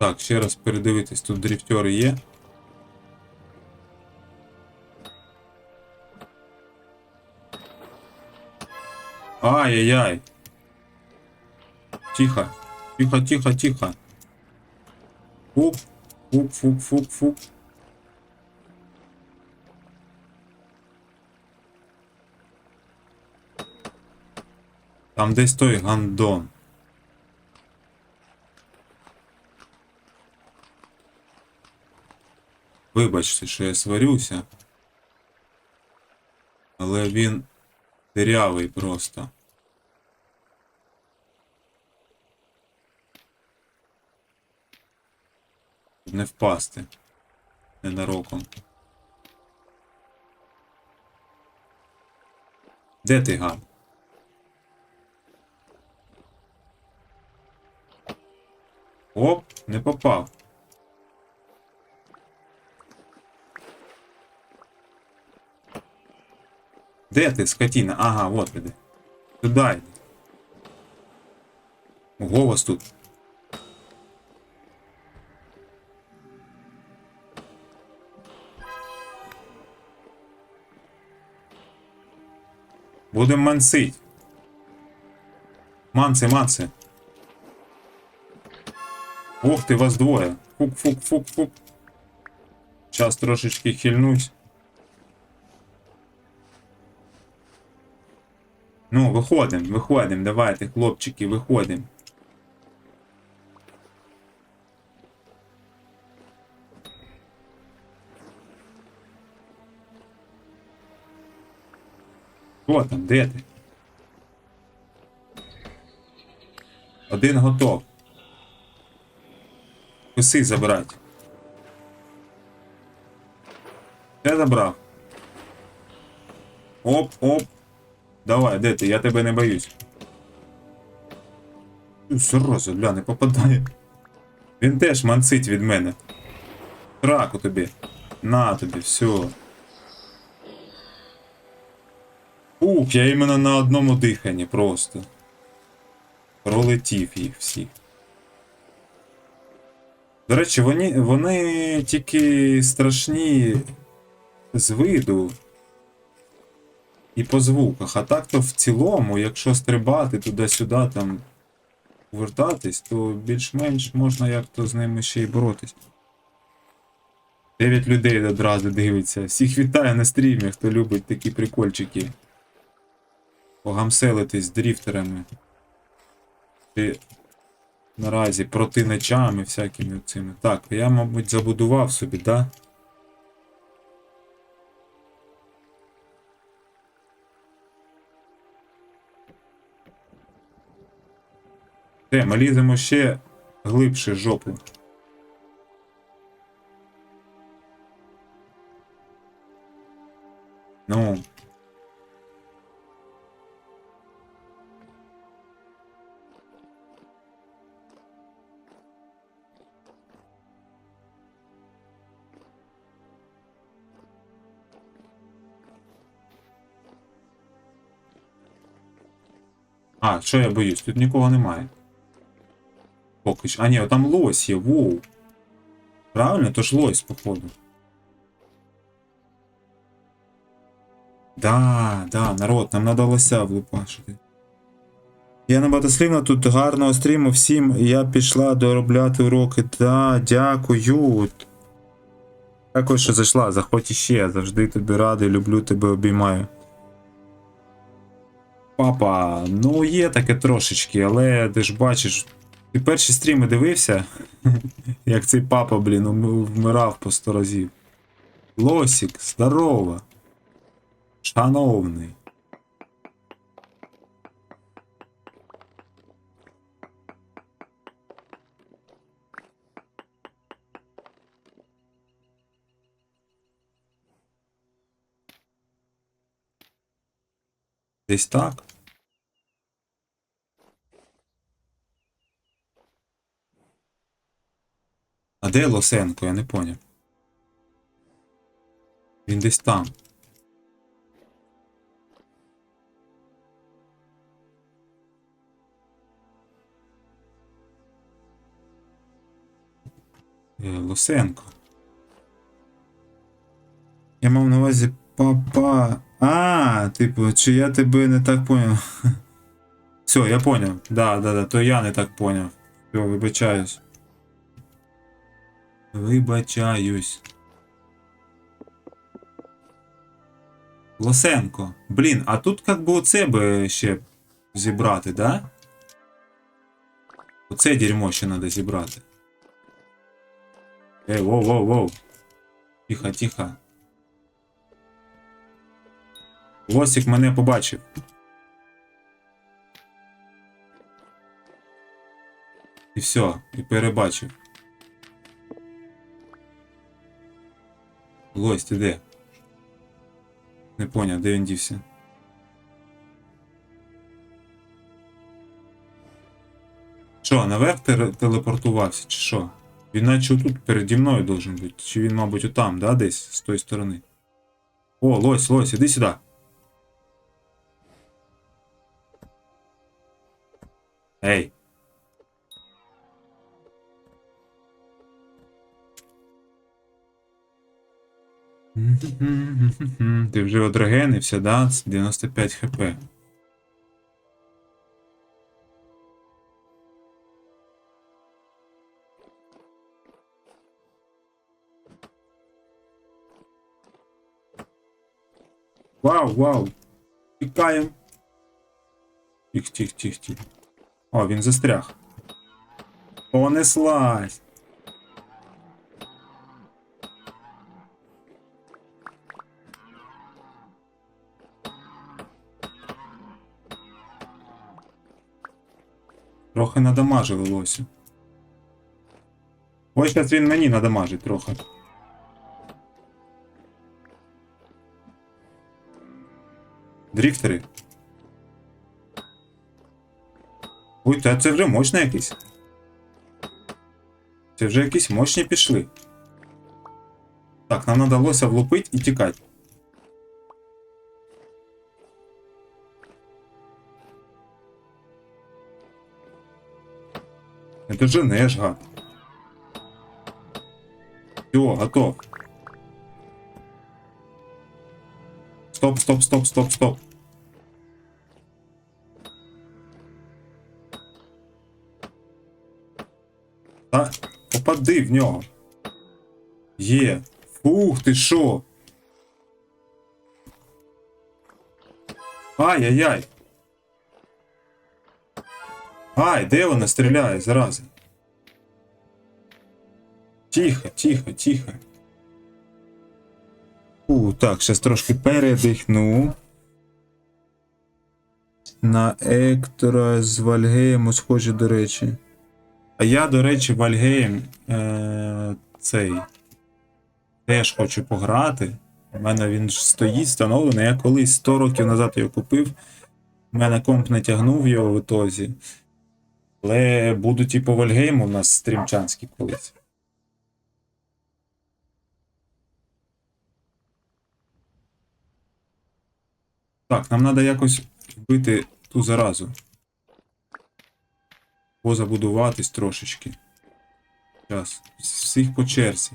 Так, ще раз передивитись, тут дрифтери є. Ай-яй-яй. Тихо. Тихо, тихо, тихо. Фук, фук, фук, фук, фук. Там десь той гандон. Вибачте, що я сварюся. Але він дирявий просто. Не впасти. Ненароком. Де ти гад? Оп, не попав. Де ти, скотина? Ага, вот іди. Туди йди. Ого, вас тут. Будем мансить. Манси, манси. Ох ти, вас двоє. Фук, фук, фук, фук. Сейчас трошечки хильнусь. Ну, виходимо, виходимо, давайте, хлопчики, виходимо. Хто там, де ти? Один готов. Коси забрати. Я забрав. Оп, оп. Давай, де ти? Я тебе не боюсь. Сороза, бля, не попадає. Він теж манцить від мене. Траку тобі. На тобі, все. Ух, я іменно на одному диханні просто. Пролетів їх всіх. До речі, вони, вони тільки страшні з виду і по звуках. А так то в цілому, якщо стрибати туди-сюди там повертатись, то більш-менш можна як-то з ними ще й боротись. Дев'ять людей одразу дивиться. Всіх вітаю на стрімі, хто любить такі прикольчики. Погамселитись з дріфтерами. Чи наразі протинечами всякими цими. Так, я, мабуть, забудував собі, да? Все, ми ліземо ще глибше жопу. Ну. А, що я боюсь? Тут нікого немає. Поки. А ні, там лось є, воу. Правильно? То ж лось, походу. Да, да, народ, нам надо лося влупашити. Я набагатослівно тут гарного стріму всім. Я пішла доробляти уроки. Да, дякую. Дякую, що зайшла. Заходь іще. Завжди тобі радий, люблю тебе, обіймаю. Папа, ну є таке трошечки, але ти ж бачиш, ти перші стріми дивився, як цей папа, блін, вмирав по сто разів. Лосік, здорово. Шановний. Десь так. А де Лосенко? Я не поняв. Він десь там. Е, Лосенко. Я мав на увазі папа. А, типу, чи я тебе не так поняв? Все, я поняв. Да, да, да, то я не так поняв. Все, вибачаюсь. Вибачаюсь. Лосенко. Блін, а тут як би оце би ще зібрати, да? Оце дерьмо ще треба зібрати. Ей, воу, воу, воу. Тихо, тихо. Лосик мене побачив. І все, і перебачив. Лось, ти де? Не поняв, де він дівся. Що, наверх теле- телепортувався, чи що? Він наче тут переді мною должен бути. Чи він, мабуть, отам, да, десь, з тої сторони. О, лось, лось, іди сюди. Ей. Ти вже одрегенився, да? З 95 хп. Вау, вау. Тікаємо. Тих, тих, тих, тих. О, він застряг. Понеслась. Трохи надамажили лосю. Ось зараз він мені надамажить трохи. Дріфтери. Ой, та це вже мощно якийсь. Це вже якісь мощні пішли. Так, нам надо лося влупить і тікати. Это же гад. Все, готов. Стоп, стоп, стоп, стоп, стоп. Та попади в нього. Є. Фух, ти що? Ай-яй-яй. Ай, де вона стріляє зараза? Тихо, тихо, тихо. У, так, зараз трошки передихну. На Ектора з Вальгеєм схожі, до речі. А я, до речі, Вальгеєм е, цей теж хочу пограти. У мене він ж стоїть встановлений. Я колись 100 років назад його купив. У мене комп не тягнув його в ітозі. Але буду по Вальгейму у нас стрімчанські колись. Так, нам треба якось вбити ту заразу. Позабудуватись трошечки. Зараз. Всіх по черзі.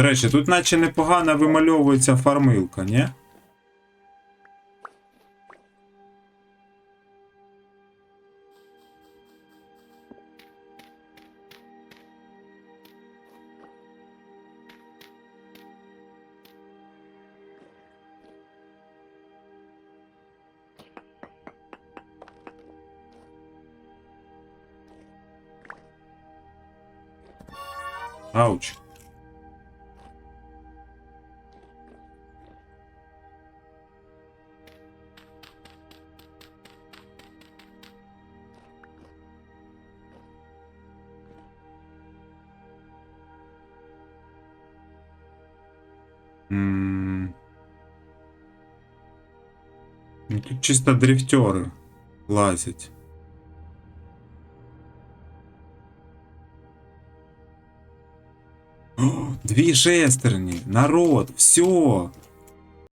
Речі, тут наче непогано вимальовується фармилка, ні? Ауч. М. Ну, Тут чисто дрифтери лазять. О, дві шестерні, народ, все.